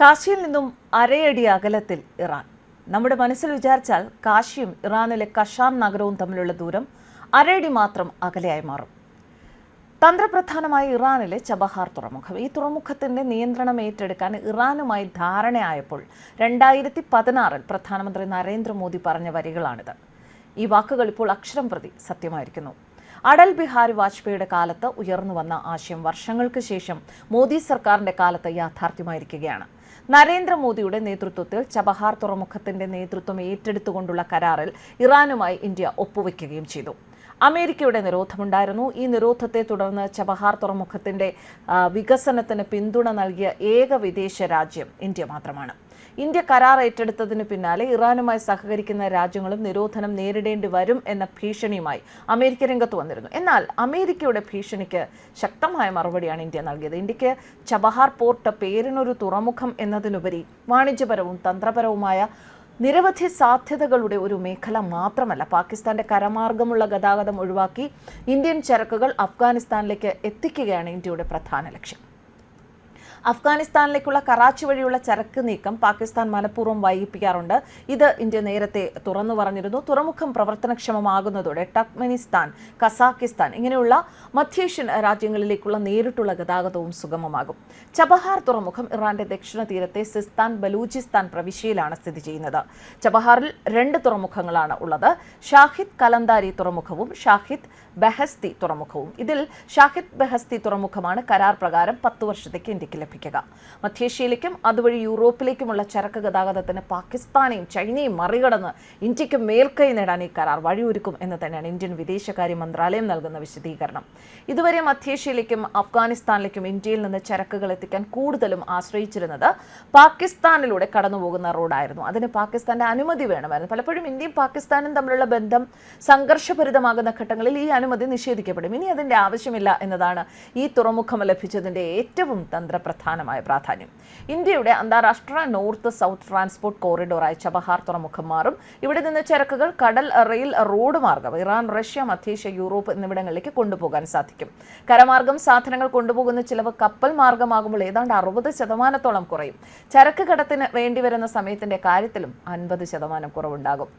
കാശിയിൽ നിന്നും അരയടി അകലത്തിൽ ഇറാൻ. നമ്മുടെ മനസ്സിൽ വിചാരിച്ചാൽ കാശിയും ഇറാനിലെ കഷാൻ നഗരവും തമ്മിലുള്ള ദൂരം അരയടി മാത്രം അകലെയായി മാറും. തന്ത്രപ്രധാനമായ ഇറാനിലെ ചബഹാർ തുറമുഖം. ഈ തുറമുഖത്തിന്റെ നിയന്ത്രണം ഏറ്റെടുക്കാൻ ഇറാനുമായി ധാരണയായപ്പോൾ രണ്ടായിരത്തി പതിനാറിൽ പ്രധാനമന്ത്രി നരേന്ദ്രമോദി പറഞ്ഞ വരികളാണിത്. ഈ വാക്കുകൾ ഇപ്പോൾ അക്ഷരം പ്രതി സത്യമായിരിക്കുന്നു. അടൽ ബിഹാരി വാജ്പേയിയുടെ കാലത്ത് ഉയർന്നു വന്ന ആശയം വർഷങ്ങൾക്ക് ശേഷം മോദി സർക്കാരിന്റെ കാലത്ത് യാഥാർത്ഥ്യമായിരിക്കുകയാണ്. നരേന്ദ്രമോദിയുടെ നേതൃത്വത്തിൽ ചബഹാർ തുറമുഖത്തിന്റെ നേതൃത്വം ഏറ്റെടുത്തുകൊണ്ടുള്ള കരാറിൽ ഇറാനുമായി ഇന്ത്യ ഒപ്പുവെക്കുകയും ചെയ്തു. അമേരിക്കയുടെ നിരോധമുണ്ടായിരുന്നു. ഈ നിരോധത്തെ തുടർന്ന് ചബഹാർ തുറമുഖത്തിന്റെ വികസനത്തിന് പിന്തുണ നൽകിയ ഏക വിദേശ രാജ്യം ഇന്ത്യ മാത്രമാണ്. ഇന്ത്യ കരാർ ഏറ്റെടുത്തതിന് പിന്നാലെ ഇറാനുമായി സഹകരിക്കുന്ന രാജ്യങ്ങളും നിരോധനം നേരിടേണ്ടി വരും എന്ന ഭീഷണിയുമായി അമേരിക്ക രംഗത്ത് വന്നിരുന്നു. എന്നാൽ അമേരിക്കയുടെ ഭീഷണിക്ക് ശക്തമായ മറുപടിയാണ് ഇന്ത്യ നൽകിയത്. ഇന്ത്യയ്ക്ക് ചബഹാർ പോർട്ട് പേരിനൊരു തുറമുഖം എന്നതിനുപരി വാണിജ്യപരവും തന്ത്രപരവുമായ നിരവധി സാധ്യതകളുടെ ഒരു മേഖല മാത്രമല്ല പാകിസ്ഥാന്റെ കരമാർഗമുള്ള ഗതാഗതം ഒഴിവാക്കി ഇന്ത്യൻ ചരക്കുകൾ അഫ്ഗാനിസ്ഥാനിലേക്ക് എത്തിക്കുകയാണ് ഇന്ത്യയുടെ പ്രധാന ലക്ഷ്യം. അഫ്ഗാനിസ്ഥാനിലേക്കുള്ള കറാച്ചി വഴിയുള്ള ചരക്ക് നീക്കം പാകിസ്ഥാൻ മനഃപൂർവം വൈകിപ്പിക്കാറുണ്ട്. ഇത് ഇന്ത്യ നേരത്തെ തുറന്നു പറഞ്ഞിരുന്നു. തുറമുഖം പ്രവർത്തനക്ഷമമാകുന്നതോടെ ടക്മെനിസ്ഥാൻ കസാക്കിസ്ഥാൻ ഇങ്ങനെയുള്ള മധ്യേഷ്യൻ രാജ്യങ്ങളിലേക്കുള്ള നേരിട്ടുള്ള ഗതാഗതവും സുഗമമാകും. ചബഹാർ തുറമുഖം ഇറാന്റെ ദക്ഷിണ തീരത്തെ സിസ്താൻ ബലൂചിസ്ഥാൻ പ്രവിശ്യയിലാണ് സ്ഥിതി ചെയ്യുന്നത്. ചബഹാറിൽ രണ്ട് തുറമുഖങ്ങളാണ് ഉള്ളത്. ഷാഹിദ് കലന്താരി തുറമുഖവും ഷാഹിദ് ബഹസ്തി തുറമുഖവും. ഇതിൽ ഷാഹിദ് ബഹസ്തി തുറമുഖമാണ് കരാർ പ്രകാരം പത്ത് വർഷത്തേക്ക് ഇന്ത്യയ്ക്ക് ലഭിക്കുക മധ്യേഷ്യയിലേക്കും അതുവഴി യൂറോപ്പിലേക്കുമുള്ള ചരക്ക് ഗതാഗതത്തിന് പാകിസ്ഥാനെയും ചൈനയും മറികടന്ന് ഇന്ത്യയ്ക്ക് മേൽക്കൈ നേടാൻ ഈ കരാർ വഴിയൊരുക്കും എന്ന് തന്നെയാണ് ഇന്ത്യൻ വിദേശകാര്യ മന്ത്രാലയം നൽകുന്ന വിശദീകരണം. ഇതുവരെ മധ്യേഷ്യയിലേക്കും അഫ്ഗാനിസ്ഥാനിലേക്കും ഇന്ത്യയിൽ നിന്ന് ചരക്കുകൾ എത്തിക്കാൻ കൂടുതലും ആശ്രയിച്ചിരുന്നത് പാകിസ്ഥാനിലൂടെ കടന്നുപോകുന്ന റോഡായിരുന്നു. അതിന് പാകിസ്ഥാന്റെ അനുമതി വേണമായിരുന്നു. പലപ്പോഴും ഇന്ത്യയും പാകിസ്ഥാനും തമ്മിലുള്ള ബന്ധം സംഘർഷഭരിതമാകുന്ന ഘട്ടങ്ങളിൽ ഈ അനുമതി നിഷേധിക്കപ്പെടും. ഇനി അതിന്റെ ആവശ്യമില്ല എന്നതാണ് ഈ തുറമുഖം ലഭിച്ചതിന്റെ ഏറ്റവും തന്ത്രപ്രധാനമായ പ്രാധാന്യം. ഇന്ത്യയുടെ അന്താരാഷ്ട്ര നോർത്ത് സൗത്ത് ട്രാൻസ്പോർട്ട് കോറിഡോറായ ചബഹാർ തുറമുഖം മാറും. ഇവിടെ നിന്ന് ചരക്കുകൾ കടൽ റെയിൽ റോഡ് മാർഗം ഇറാൻ റഷ്യ മധ്യേഷ്യ യൂറോപ്പ് എന്നിവിടങ്ങളിലേക്ക് കൊണ്ടുപോകാൻ സാധിക്കും. കരമാർഗം സാധനങ്ങൾ കൊണ്ടുപോകുന്ന ചിലവ് കപ്പൽ മാർഗമാകുമ്പോൾ ഏതാണ്ട് അറുപത് ശതമാനത്തോളം കുറയും. ചരക്ക് കടത്തിന് വേണ്ടിവരുന്ന സമയത്തിന്റെ കാര്യത്തിലും അൻപത് ശതമാനം കുറവുണ്ടാകും.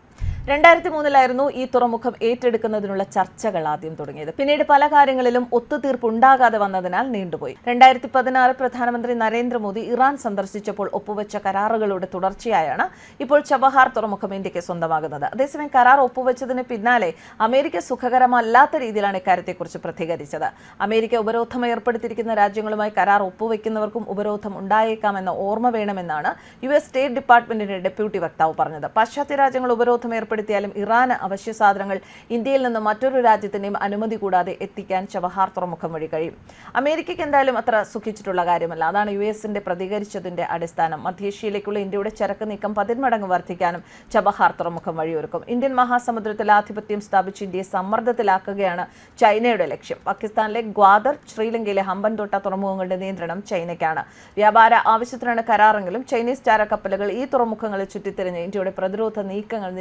രണ്ടായിരത്തി മൂന്നിലായിരുന്നു ഈ തുറമുഖം ഏറ്റെടുക്കുന്നതിനുള്ള ചർച്ചകൾ ആദ്യം തുടങ്ങിയത്. പിന്നീട് പല കാര്യങ്ങളിലും ഒത്തുതീർപ്പുണ്ടാകാതെ വന്നതിനാൽ നീണ്ടുപോയി. രണ്ടായിരത്തി പതിനാറ് പ്രധാനമന്ത്രി നരേന്ദ്രമോദി ഇറാൻ സന്ദർശിച്ചപ്പോൾ ഒപ്പുവെച്ച കരാറുകളുടെ തുടർച്ചയായാണ് ഇപ്പോൾ ചബഹാർ തുറമുഖം ഇന്ത്യയ്ക്ക് സ്വന്തമാകുന്നത്. അതേസമയം കരാർ ഒപ്പുവെച്ചതിന് പിന്നാലെ അമേരിക്ക സുഖകരമല്ലാത്ത രീതിയിലാണ് ഇക്കാര്യത്തെക്കുറിച്ച് പ്രതികരിച്ചത്. അമേരിക്ക ഉപരോധം ഏർപ്പെടുത്തിയിരിക്കുന്ന രാജ്യങ്ങളുമായി കരാർ ഒപ്പുവെക്കുന്നവർക്കും ഉപരോധം ഉണ്ടായേക്കാമെന്ന ഓർമ്മ വേണമെന്നാണ് യു എസ് സ്റ്റേറ്റ് ഡിപ്പാർട്ട്മെന്റിന്റെ ഡെപ്യൂട്ടി വക്താവ് പറഞ്ഞത്. പാശ്ചാത്യ രാജ്യങ്ങൾ ഉപരോധം ഏർപ്പെടുത്തിയാലും ഇറാന് അവശ്യ സാധനങ്ങൾ ഇന്ത്യയിൽ നിന്ന് മറ്റൊരു രാജ്യത്തിന്റെയും അനുമതി കൂടാതെ എത്തിക്കാൻ ചവഹാർ തുറമുഖം വഴി കഴിയും. അമേരിക്കയ്ക്ക് എന്തായാലും അത്ര സുഖിച്ചിട്ടുള്ള കാര്യമല്ല. അതാണ് യു എസിന്റെ പ്രതികരിച്ചതിന്റെ അടിസ്ഥാനം. മധ്യേഷ്യയിലേക്കുള്ള ഇന്ത്യയുടെ ചരക്ക് നീക്കം പതിന്മടങ്ങ് വർദ്ധിക്കാനും ചബഹാർ തുറമുഖം വഴിയൊരുക്കും. ഇന്ത്യൻ മഹാസമുദ്രത്തിൽ ആധിപത്യം സ്ഥാപിച്ച് ഇന്ത്യയെ സമ്മർദ്ദത്തിലാക്കുകയാണ് ചൈനയുടെ ലക്ഷ്യം. പാകിസ്ഥാനിലെ ഗ്വാദർ ശ്രീലങ്കയിലെ ഹമ്പൻതോട്ട തുറമുഖങ്ങളുടെ നിയന്ത്രണം ചൈനയ്ക്കാണ്. വ്യാപാര ആവശ്യത്തിനാണ് കരാറെങ്കിലും ചൈനീസ് ചാരക്കപ്പലുകൾ ഈ തുറമുഖങ്ങളിൽ ചുറ്റിത്തിരിഞ്ഞ് ഇന്ത്യയുടെ പ്രതിരോധ നീക്കങ്ങൾ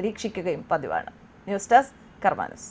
നിരീക്ഷിക്കുകയും പതിവാണ്. News desk കർമാനസ്.